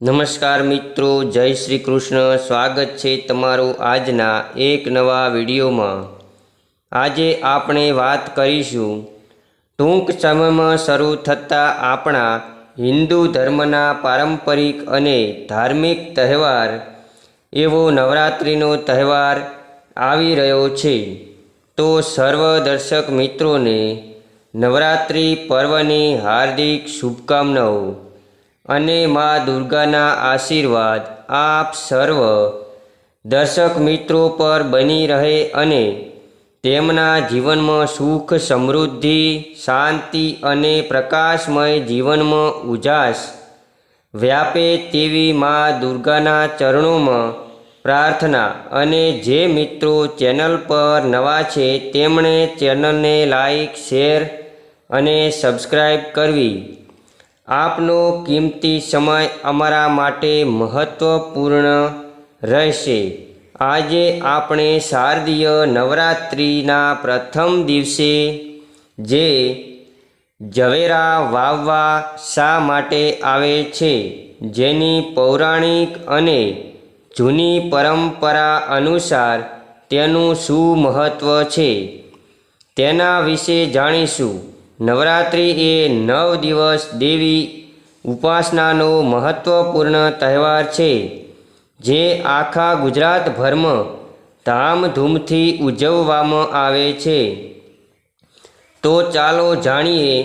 નમસ્કાર મિત્રો, જય શ્રી કૃષ્ણ. સ્વાગત છે તમારું આજના એક નવા વિડીયોમાં. આજે આપણે વાત કરીશું ટૂંક સમયમાં શરૂ થતા આપણા હિન્દુ ધર્મના પારંપરિક અને ધાર્મિક તહેવાર, એવો નવરાત્રિનો તહેવાર આવી રહ્યો છે. તો સર્વ દર્શક મિત્રોને નવરાત્રિ પર્વની હાર્દિક શુભકામનાઓ. અને મા દુર્ગાના આશીર્વાદ આપ સર્વ દર્શક મિત્રો પર બની રહે અને તેમના જીવનમાં સુખ, સમૃદ્ધિ, શાંતિ અને પ્રકાશમય જીવનમાં ઉજાસ વ્યાપે તેવી મા દુર્ગાના ચરણોમાં પ્રાર્થના અને જે મિત્રો ચેનલ પર નવા છે તેમણે ચેનલને લાઈક, શેર અને સબસ્ક્રાઈબ કરવી. આપનો કિંમતી સમય અમારા માટે મહત્ત્વપૂર્ણ રહેશે. આજે આપણે શારદીય નવરાત્રિના પ્રથમ દિવસે જે ઝવેરા વાવવા શા માટે આવે છે, જેની પૌરાણિક અને જૂની પરંપરા અનુસાર તેનું શું મહત્ત્વ છે, તેના વિશે જાણીશું. નવરાત્રિ એ નવ દિવસ દેવી ઉપાસનાનો મહત્ત્વપૂર્ણ તહેવાર છે, જે આખા ગુજરાતભરમાં ધામધૂમથી ઉજવવામાં આવે છે. તો ચાલો જાણીએ,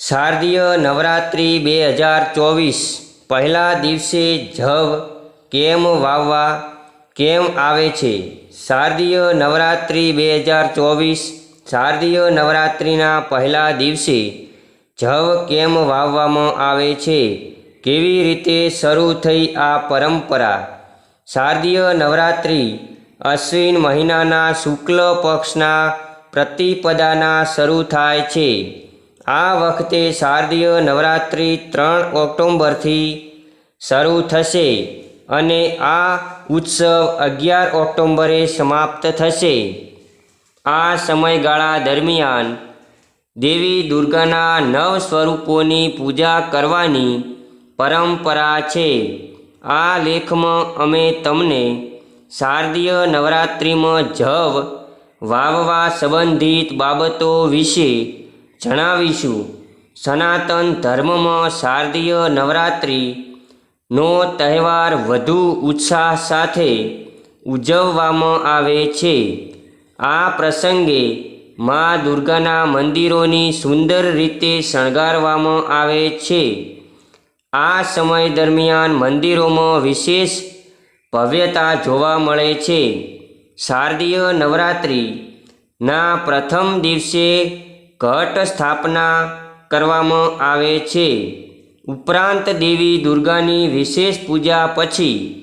શારદીય નવરાત્રિ બે હજાર ચોવીસ પહેલા દિવસે જવ કેમ વાવવા, કેમ આવે છે? શારદીય નવરાત્રિ બે હજાર ચોવીસ શારદીય નવરાત્રિના પહેલા દિવસે જવ કેમ વાવવામાં આવે છે? કેવી રીતે શરૂ થઈ આ પરંપરા? શારદીય નવરાત્રિ અશ્વિન મહિનાના શુક્લ પક્ષના પ્રતિપદાના શરૂ થાય છે. આ વખતે શારદીય નવરાત્રિ ત્રણ ઓક્ટોબરથી શરૂ થશે અને આ ઉત્સવ અગિયાર ઓક્ટોબરે સમાપ્ત થશે. આ સમયગાળા દરમિયાન દેવી દુર્ગાના નવ સ્વરૂપોની પૂજા કરવાની પરંપરા છે. આ લેખમાં અમે તમને શારદીય નવરાત્રિમાં જવ, વાવવા સંબંધિત બાબતો વિશે જણાવીશું. સનાતન ધર્મમાં શારદીય નવરાત્રિનો તહેવાર વધુ ઉત્સાહ સાથે ઉજવવામાં આવે છે. આ પ્રસંગે મા દુર્ગાના મંદિરોની સુંદર રીતે શણગારવામાં આવે છે. આ સમય દરમિયાન મંદિરોમાં વિશેષ ભવ્યતા જોવા મળે છે. શારદીય નવરાત્રિના પ્રથમ દિવસે ઘટ સ્થાપના કરવામાં આવે છે. ઉપરાંત દેવી દુર્ગાની વિશેષ પૂજા પછી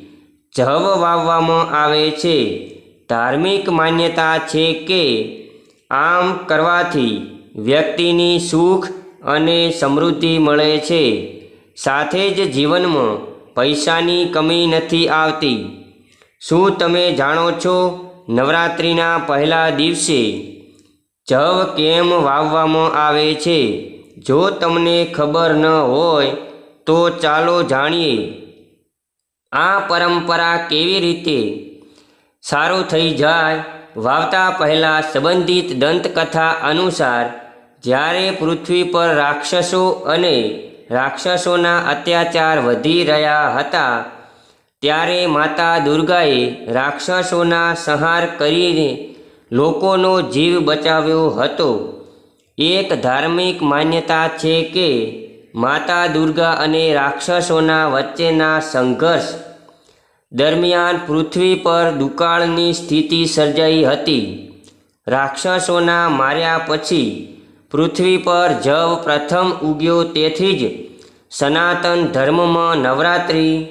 જવ વાવવામાં આવે છે. ધાર્મિક માન્યતા છે કે આમ કરવાથી વ્યક્તિની સુખ અને સમૃદ્ધિ મળે છે. સાથે જ જીવનમાં પૈસાની કમી નથી આવતી. શું તમે જાણો છો નવરાત્રિના પહેલા દિવસે જવ કેમ વાવવામાં આવે છે? જો તમને ખબર ન હોય, તો ચાલો જાણીએ. આ પરંપરા કેવી રીતે સારું થઈ જાય વાવતા પહેલાં સંબંધિત દંતકથા અનુસાર જ્યારે પૃથ્વી પર રાક્ષસો અને રાક્ષસોના અત્યાચાર વધી રહ્યા હતા, ત્યારે માતા દુર્ગાએ રાક્ષસોના સંહાર કરીને લોકોનો જીવ બચાવ્યો હતો. એક ધાર્મિક માન્યતા છે કે માતા દુર્ગા અને રાક્ષસોના વચ્ચેના સંઘર્ષ દરમિયાન પૃથ્વી પર દુકાળની સ્થિતિ સર્જાઈ હતી. રાક્ષસોના માર્યા પછી પૃથ્વી પર જવ પ્રથમ ઉગ્યો તેથી જ સનાતન ધર્મમાં નવરાત્રિ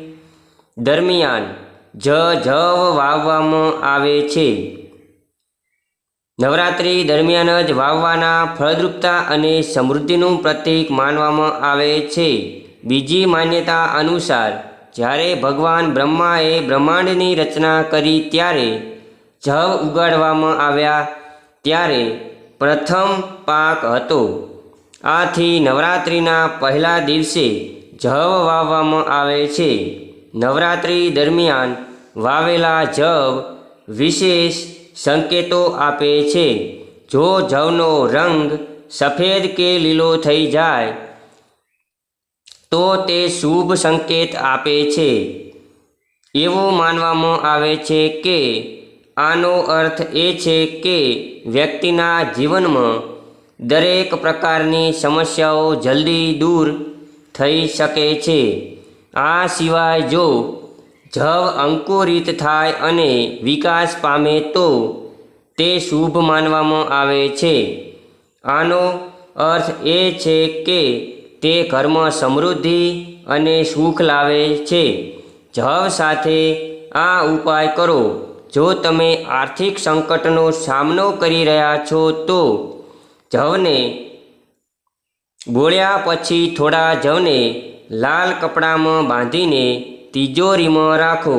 દરમિયાન જ જવ વાવવામાં આવે છે. નવરાત્રિ દરમિયાન જ વાવવાના ફળદ્રુપતા અને સમૃદ્ધિનું પ્રતીક માનવામાં આવે છે. બીજી માન્યતા અનુસાર જ્યારે ભગવાન બ્રહ્માએ બ્રહ્માંડની રચના કરી ત્યારે જવ ઉગાડવામાં આવ્યા ત્યારે પ્રથમ પાક હતો. આથી નવરાત્રિના પહેલા દિવસે જવ વાવવામાં આવે છે. નવરાત્રિ દરમિયાન વાવેલા જવ વિશેષ સંકેતો આપે છે. જો જવનો રંગ સફેદ કે લીલો થઈ જાય તો તે શુભ સંકેત આપે છે. એવું માનવામાં આવે છે કે, આનો અર્થ એ છે કે વ્યક્તિના જીવનમાં દરેક પ્રકારની સમસ્યાઓ જલ્દી દૂર થઈ શકે છે. આ સિવાય જો જવ અંકુરિત થાય અને વિકાસ પામે તો તે શુભ માનવામાં આવે છે. આનો અર્થ એ છે કે તે ઘરમાં સમૃદ્ધિ અને સુખ લાવે છે. જવ સાથે આ ઉપાય કરો. જો તમે આર્થિક સંકટનો સામનો કરી રહ્યા છો તો જવને બોળ્યા પછી થોડા જવને લાલ કપડામાં બાંધીને તિજોરીમાં રાખો.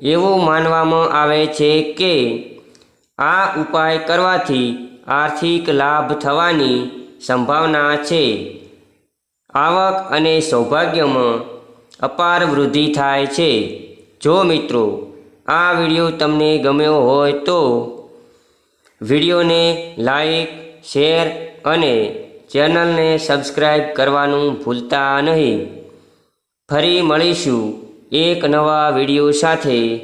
એવું માનવામાં આવે છે કે આ ઉપાય કરવાથી આર્થિક લાભ થવાની સંભાવના છે. આવક અને સૌભાગ્યમાં અપાર વૃદ્ધિ થાય છે. જો મિત્રો, આ વીડિયો તમને ગમ્યો હોય તો વિડીયોને લાઈક, શેર અને ચેનલને સબસ્ક્રાઈબ કરવાનું ભૂલતા નહીં. ફરી મળીશું એક નવા વીડિયો સાથે.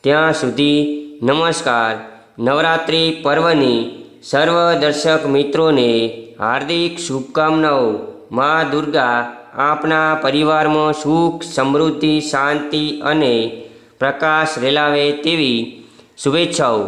ત્યાં સુધી નમસ્કાર. નવરાત્રિ પર્વની સર્વ દર્શક મિત્રોને હાર્દિક શુભકામનાઓ. મા દુર્ગા આપના પરિવારમાં સુખ સમૃદ્ધિ શાંતિ અને પ્રકાશ રેલાવે તેવી શુભેચ્છાઓ.